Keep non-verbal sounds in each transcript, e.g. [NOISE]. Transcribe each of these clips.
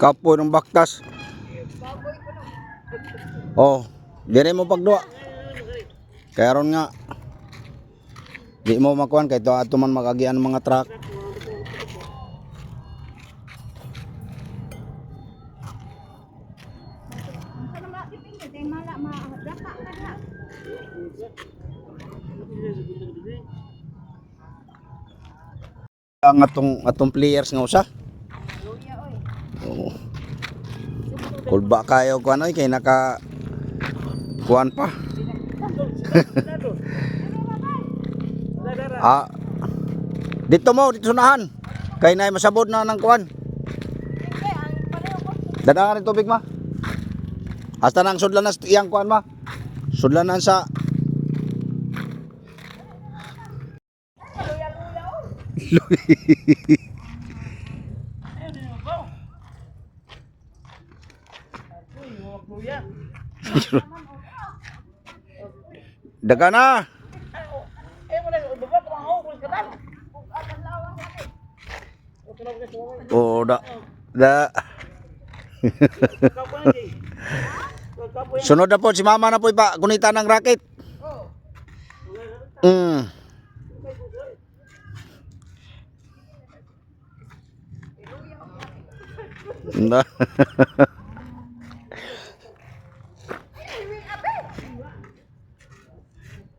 Kapoy ng baktas. Oh, dire mo pagduwa. Kaya nga. Di mo makuan kay to ato man magagian ng mga truck. Ang atong atong players nga usa. Luya oy. Oo. Kulba kayo kuan oy kay naka kuan pa. [LAUGHS] ah. Dito mo, dito sunahan. Kay nay masabod na ng kuan. Dadangan rin tubig ma. Hasta nang sudlan na iyang kuan ma. Sudlanan sa Luya [LAUGHS] luya oy. [LAUGHS] Daga na. Oh, da. Da. [LAUGHS] Sunod na po si mama na po pa kunita ng racket. Mm. [LAUGHS] Na.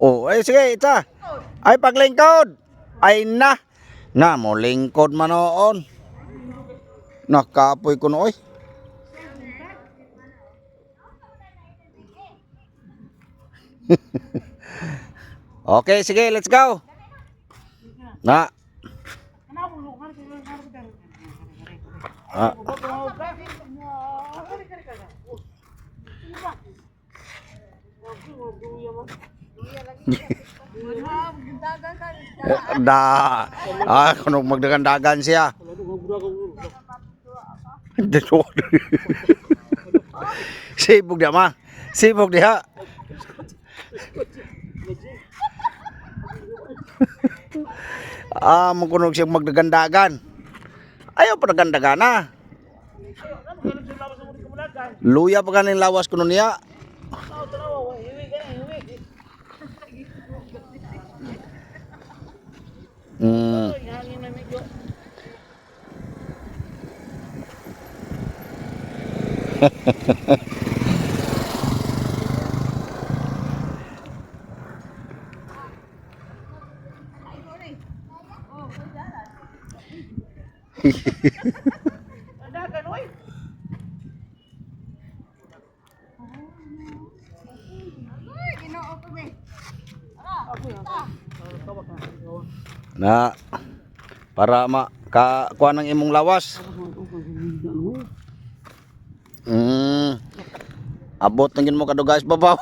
Oh, ay sige, ita. Ay paglingkod. Ay na. Na mo lingkod man noon. Nakapoy ko nooy. okay, sige, let's go. Na. Ah. Dagan ka. Eh, [LAUGHS] Da. Ah, kuno magdagan-dagan siya. Dito. [LAUGHS] Sibog dia ma. Sibog dia. [LAUGHS] ah, magkunog siya magdagandagan. Ayaw pa nagandagan na. Luya pa kanin lawas kuno niya. Mm. Uy, [LAUGHS] Na para ma ka kuha ng imong lawas. Mm. Abot nangin mo kadugas babaw. [LAUGHS]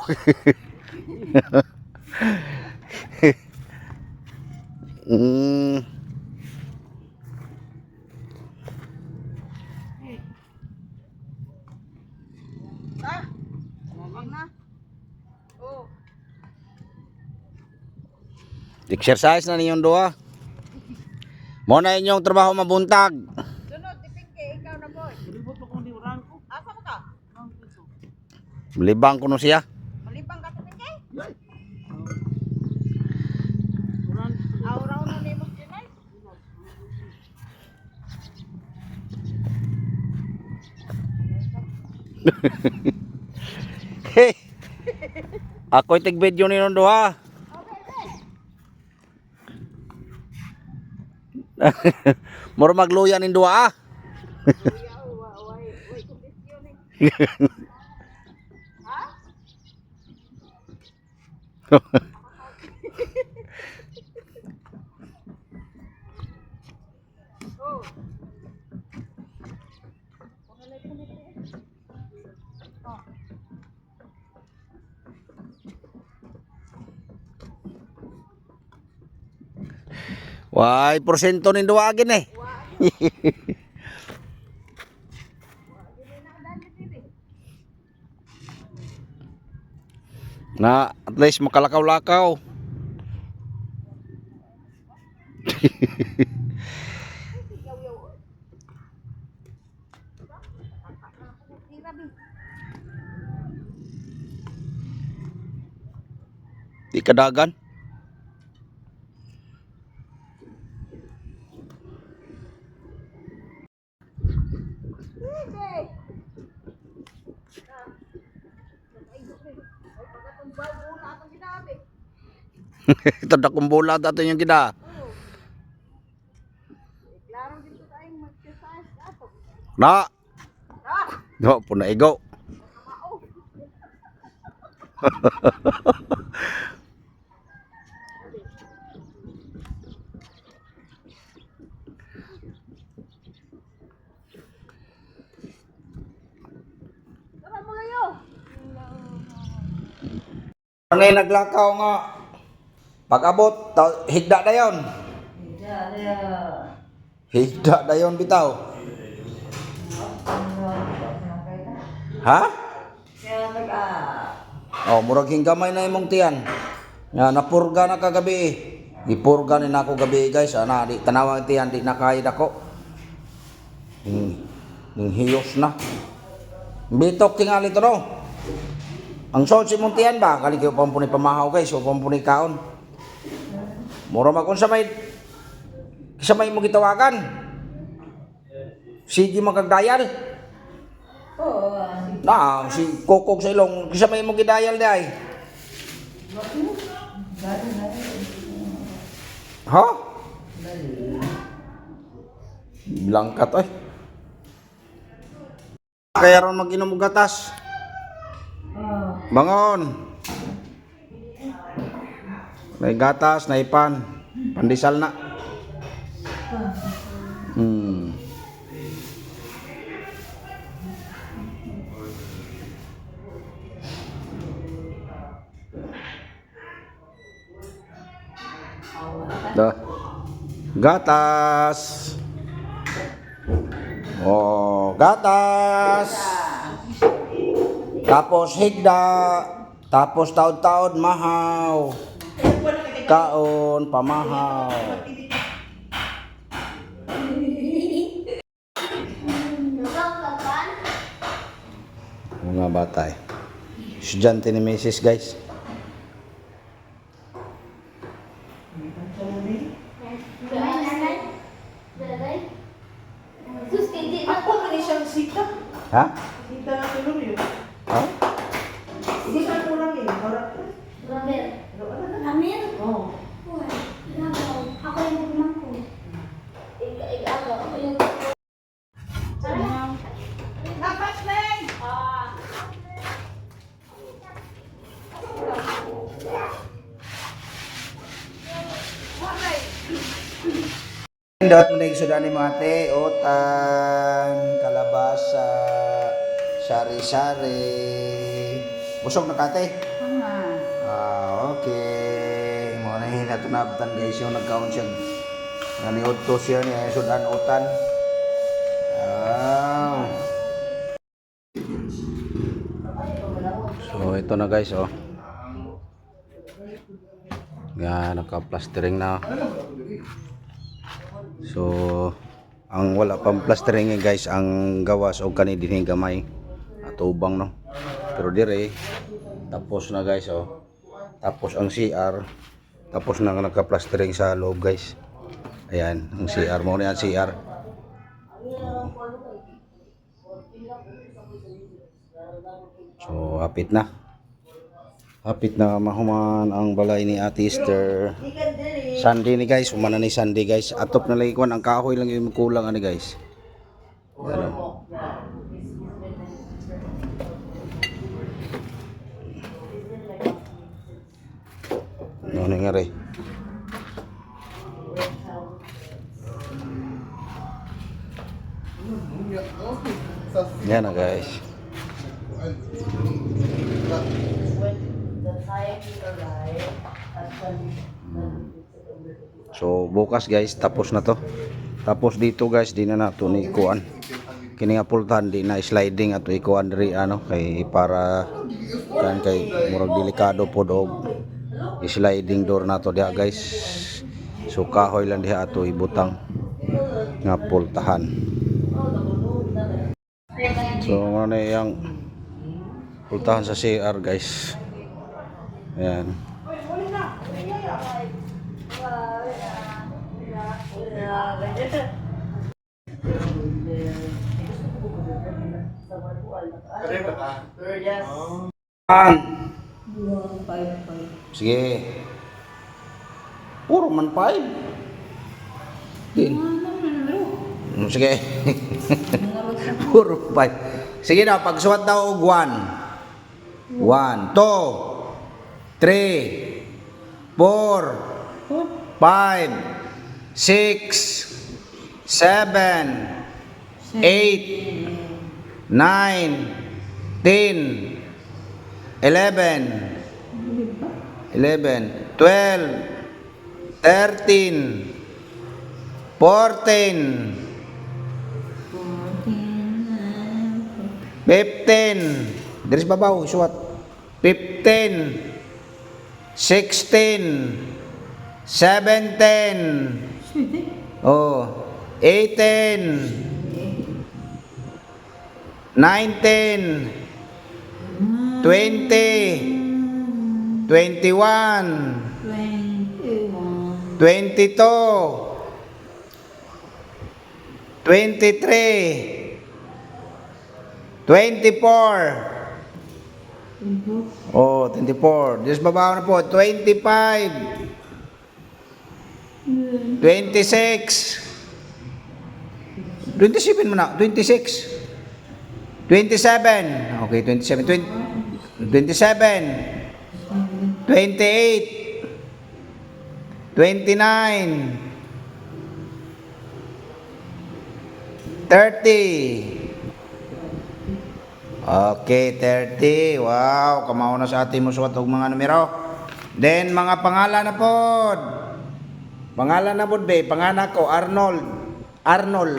mm. Ah. Na. Oh. Exercise na ninyong duha. Mo na inyong trabaho mabuntag. Sunod ipingke ikaw na boy. Asa mo ka? Libang kuno siya. Malipang ka sa tingkay? Auraw na ni mo kinay. [LAUGHS] Hey. Ako tig video ninyong [LAUGHS] Moro magluya nin duha ah. Ha? [LAUGHS] [LAUGHS] Why, porsyento nin duwagin eh. [LAUGHS] na at least makalakaw-lakaw. [LAUGHS] Di kadagan. [LAUGHS] Ito na kumbula dato yung ato. Na. Do po na. Ano yung naglakaw nga? Pag-abot, ta- higda na yon. Higda na yon bitaw. Ha? Oh, murag hinggamay na imong tiyan. Nga napurga na kagabi. Ipurga ni nako gabi guys. Ana di tanawa tiyan di nakayad ako. Ning ning hiyos na. Bitok tingali to no. Ang son si mong tiyan ba? Kali kayo pampuni pamahaw guys. O pampuni kaon. Mura makon sa may sa may mo gitawagan. Sige magkagdayal. Na, si Kokog sa ilong, kisa may mo gidayal di ay. Ha? Langkat ay. Kaya ron mag-inom gatas. Bangon. May gatas, na ipan. Pandisal na. Hmm. Dah. Gatas. Oh, gatas. Tapos higda. Tapos taod-taod mahaw. Kaon, pamahaw. Mga bata eh. Estudyante ni Mrs. guys. Na Ako man siyang sita. Ha? Sita na tulong yun. Ha? Sita ko lang yun. Ko. Ramir. Pero ano na? Ramir? Oo. Ako yung magmangko. Ikaw, ako yung... Dapat! Ah. Dot mo na sudan ni mate, utan, kalabasa, sari-sari. Busog na kate? Ah, okay. Mo na hinatunabtan guys yung nagkaon siya. Naniod to siya niya sudan utan. Ah. So ito na guys oh. Yan, naka-plastering na. So, ang wala pang plastering eh, guys, ang gawas o kani dinhi gamay at ubang no. Pero dire tapos na guys oh. Tapos ang CR tapos na nagka-plastering sa loob guys. Ayan, ang CR mo na yan CR. So, hapit na. Hapit na mahuman ang balay ni Ate Esther. Sunday ni guys, umana ni Sunday guys. Atop na lagi kuan ang kahoy lang yung kulang ani guys. Ano? Ano nangyari? Yan na guys. So bukas guys, tapos na to. Tapos dito guys, di na nato ni kuan. Kini nga pultahan di na sliding ato ikuan diri ano kay para kan kay murag delikado po og sliding door nato diha guys. So kahoy lang diha ato ibutang nga pultahan. So ano na yung pultahan sa CR guys. Ayan. One. Sige. Puro man five. Din. Mm, Sige. [LAUGHS] Puro five. Sige na, pagsuwat daw og one. One, two, three, four, five, six, seven, eight, nine, ten, eleven, eleven, twelve, thirteen, fourteen, fifteen, there's babaw, suwat, fifteen, sixteen, seventeen, oh, eighteen, nineteen, twenty, twenty-one, twenty-two, twenty-three, twenty-four, oh, twenty-four, Diyos babaw na po, twenty-five, twenty-six, twenty-seven mo na, twenty-six, twenty-seven, okay, twenty-seven, twenty, twenty-seven, twenty-eight, twenty-nine, thirty, Okay, 30. Wow, kamao na sa ating musuwat og mga numero. Then mga pangalan na pod. Pangalan na pod be, pangalan ko Arnold. Arnold.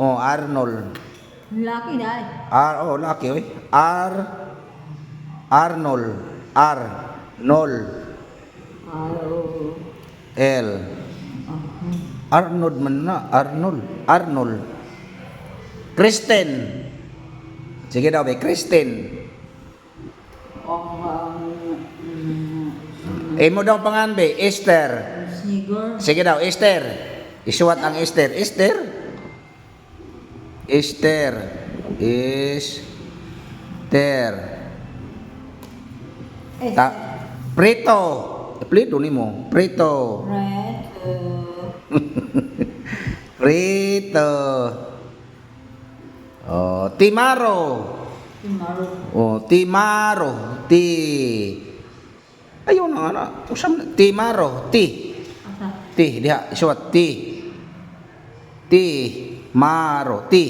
Oh, Arnold. Laki dahil. R oh, laki oy. R Arnold. R Nol L Arnold man na, Arnold. Arnold. Kristen. Sige daw be, Kristen. Eh mo daw pangan be, Esther. Sige daw, Esther. Isuwat ang Esther. Esther. Esther. Esther. Ta Prito. Prito ni mo. Prito. Red. [LAUGHS] Prito. Oh, Timaro. Tomorrow. Oh, Timaro. Ti. Ayun na nga. Usam. Timaro. Ti. Ti, diha, isuwat ti. Ti, maro, ti,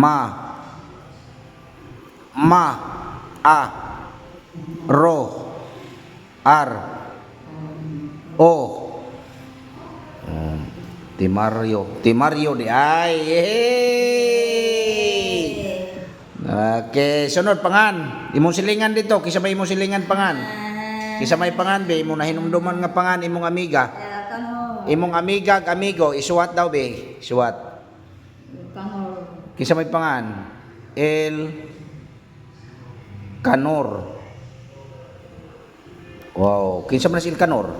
ma. Ma, a, ro, ar, o. Um, ti Mario, ti Mario di ay. Okay, sunod pangan. Imong silingan dito, kisa may imong silingan pangan. Kisa may pangan be, imong nahinumduman nga pangan imong amiga. Imong amiga, ag amigo, isuwat daw be. Isuwat. Kisa may pangan. El Kanor. Wow, kinsa man si El Kanor?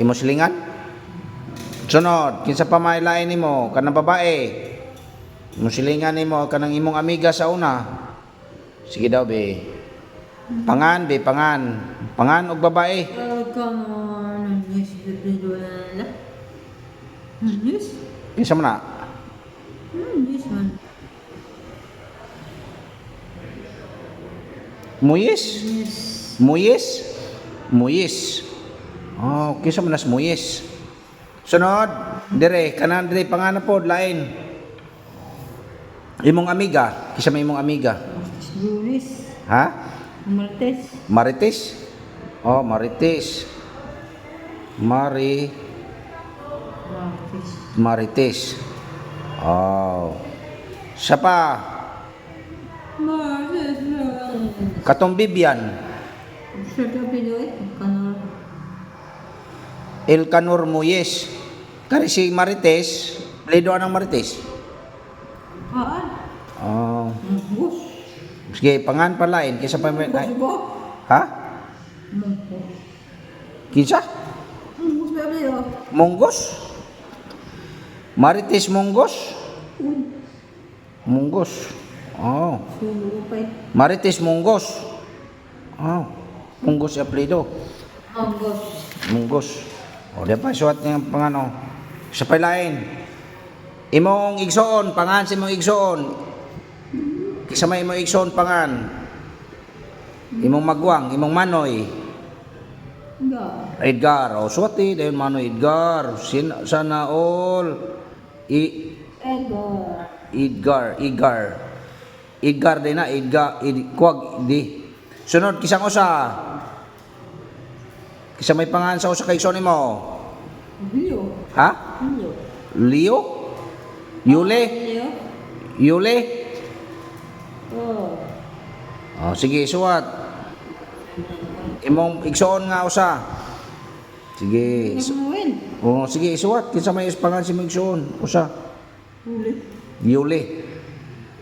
Imo silingan? Sunod, kinsa pa mailain nimo kanang babae? Imo silingan nimo kanang imong amiga sa una. Sige daw be. Pangan be, pangan. Pangan og babae. Kinsa man na? Muyes? Yes. Muyes? Muyes. Oh, kinsa man nas muyes? Sunod, dire kanan dire pangana pod lain. Imong amiga, kisa may imong amiga. Lunes. Ha? Martes. Marites? Oh, Marites. Mari. Marites. Oh. Siya pa, Martes. katong Bibian, Sa tabi doon. Kano. Elkanor Muyes. Kari si Marites, pledo anang Marites. Haan. Oh. Bus. Sige, pangan pa lain kisa pa may? Ha? Kinsa? Monggos? Marites Monggos? Uy, Monggos. Oh. Marites Monggos. Oh. Monggos apelido. Anggos. Monggos. O, di pa, suwat niya ang pangano. Sa palain. Imong igsoon, pangan si imong igsoon. Kisa may imong igsoon pangan. Imong magwang, imong manoy. Nga. Edgar, o suwat eh, dahil manoy Edgar. Sin, sana all. I, Edgar. Edgar, Edgar. Edgar din na, Edgar, Ed, kuwag, di. Sunod, kisang usa. Kisa may pangan sa usa kay igsoon mo. Leo. Ha? Leo. Leo? Yule? Leo. Yule? Oh. Oh, sige, suwat. Imong igsoon nga usa. Sige. Oh, sige, suwat. Kinsa may pangan si mong igsoon? Usa. Ulit. Yule.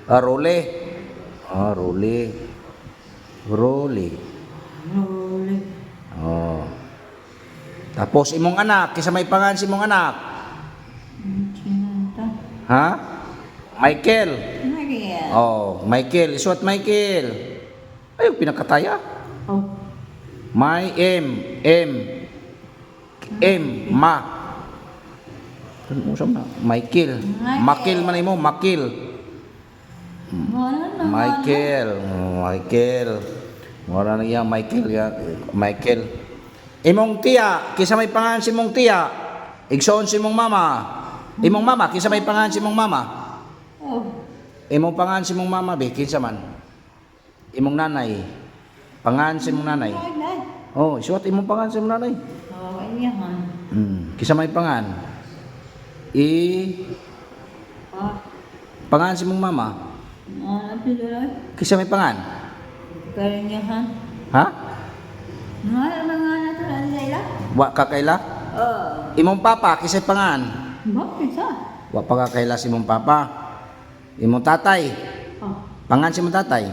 Ah, Role. Ah, Role. Role. Ulit. Oh. Tapos imong anak, kinsa may pangan si imong anak? Sinanta. Ha? Michael. Maria. Oh, Michael. Isuat Michael. Ay, pinakataya. Oh. My M. M. M. Ma. Ano sa na? Michael. Makil man imo, Makil. Wala na. Michael. Oh, Michael. Wala na yan, Michael. Michael. Imong tiya, kisa may pangalan si mong tiya. Igsoon si mong mama. Imong mama, kisa may pangalan si mong mama. Oh. Imong pangalan si mong mama, be, kinsa man. Imong nanay. Pangalan si mong nanay. Ay, nay. Oh, isuot imong pangalan si mong nanay. Oh, kailangan. Hmm. Kisa may pangan. I Ah. pangan si mong mama. Ano pila? Kisa may pangan. Karinyahan. Ha? Mga mga nato na nila. Wa ka kaila? Oh. Imong papa kisa pangan. Bakit sa? Wa pa ka kaila si imong papa. Imong tatay. Oh. Pangan si imong tatay.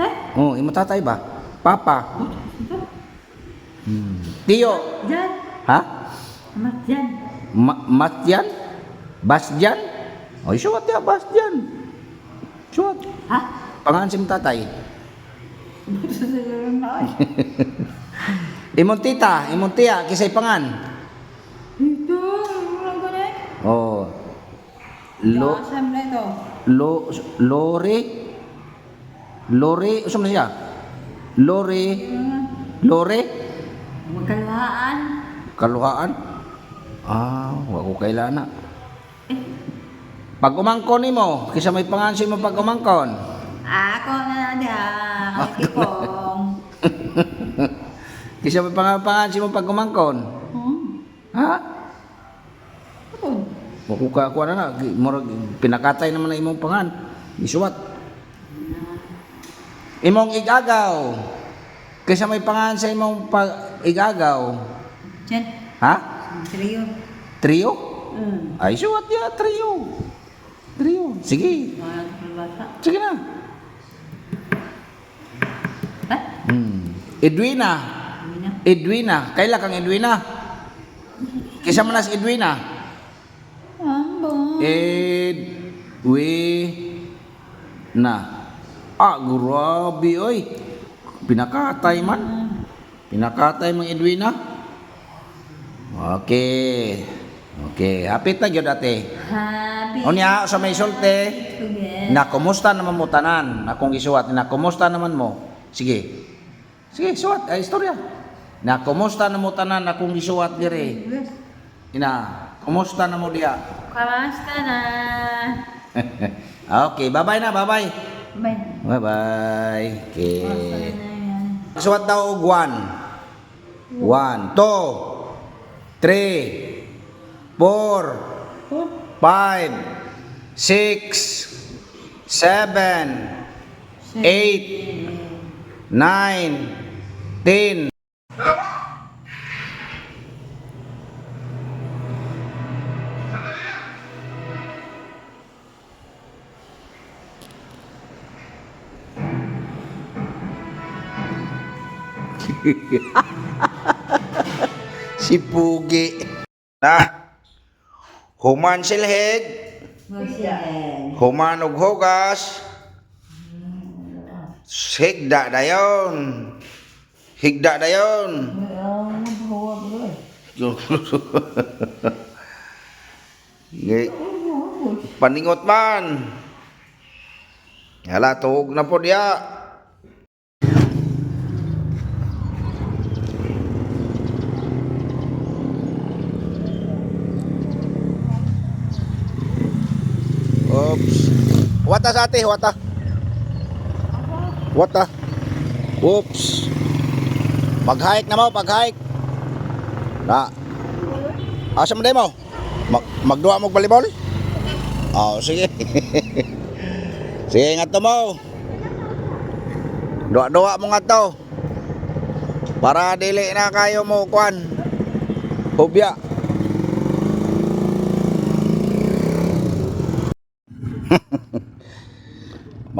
Eh? Oh, imong tatay ba? Papa. Hmm. Tiyo. Diyan. Ha? Amat diyan. Ma Matyan? Basjan? Oh, isuot ya Basjan. Suot. Ha? Pangan si imong tatay. [LAUGHS] Imong tita, imong tiya, kisay pangan. Ito. Wala ko na eh. Oh. Lo, Asam na ito. lo, lore, lore, usam na siya? Lore, lore, Magkalwaan. kaluhaan. Ah, wa ko kailana. Pag umangkon nimo, kisa may pangan si mo pag umangkon. Ako na na. Ay, kikong. [LAUGHS] Kisa may pangan pangan si mo pag umangkon. Hmm? Ha? Ako. Wa ko kuha na na, murag pinakatay naman na imong pangan. Isuwat. Imong igagaw. Kisa may pangan sa imong pag igagaw. Diyan. Ha? Trio. Trio? Hmm. Ay, suwat ya, trio. Trio. Sige. Sige na. Ha? Hmm. Edwina. Edwina. Kaila kang Edwina? Kisa man na si Edwina? Edwina. Ah, grabe, oy. Pinakatay man. Pinakatay mang Edwina. Okay. Okay. Hapit na gyud ate. Happy. Unya sa may sulti. Na kumusta naman mo tanan? Akong isuwat na kumusta naman mo? Sige. Sige, suwat ay istorya. Na kumusta na mo tanan akong isuwat dire? Ina, kumusta na mo diya? Kamusta na? [LAUGHS] okay, bye-bye na, bye-bye. Bye. Bye-bye. Okay. Suwat daw og one. One, two, three, four, Oh. five, six, seven, eight, nine, ten. [LAUGHS] si Pugi. Na. [LAUGHS] Human silhig, human og hugas. Higda dayon. Higda dayon. [LAUGHS] Paningot man. Hala, tuog na po diya. Oops. Wata sa ate, wata. Wata. Oops. Pag-hike na mo, pag-hike. Na. Asa mo mo? Mag magduwa mo volleyball? Oh, sige. [LAUGHS] sige nga to mo. Duwa-duwa mo nga to. Para dili na kayo mo kwan. Hobya.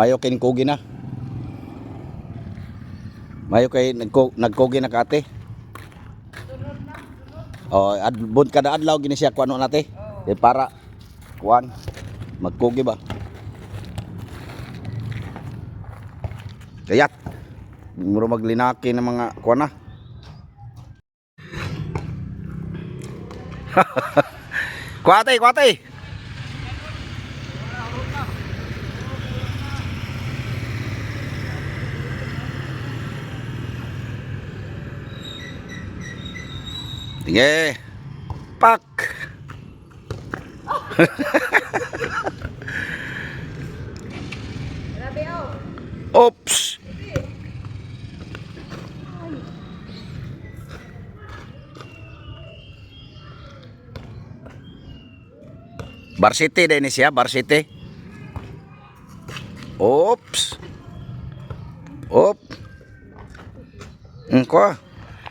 Mayo kin kugi na. Mayo kay nagko nagkugi na kate. Oh, ad bun kada adlaw gini siya kuano nate. Eh para kuan magkugi ba. Kayat. Muro maglinaki ng mga kuan na. [LAUGHS] kuate, kuate. Sige. Pak. [LAUGHS] Grabe oh. Oops. Varsity din ni siya, varsity. Oops. Op. Engko.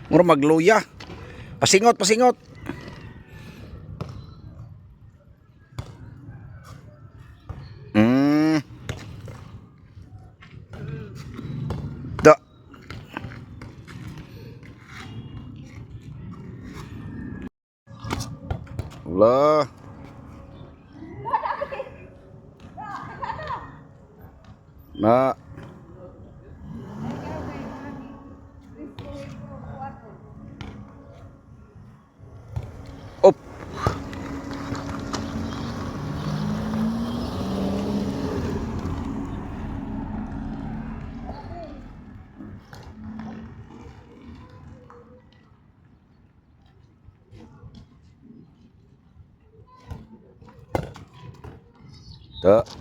Muro magluya. Pasingot, pasingot. Mm. Da. Allah. Na. Op. Da.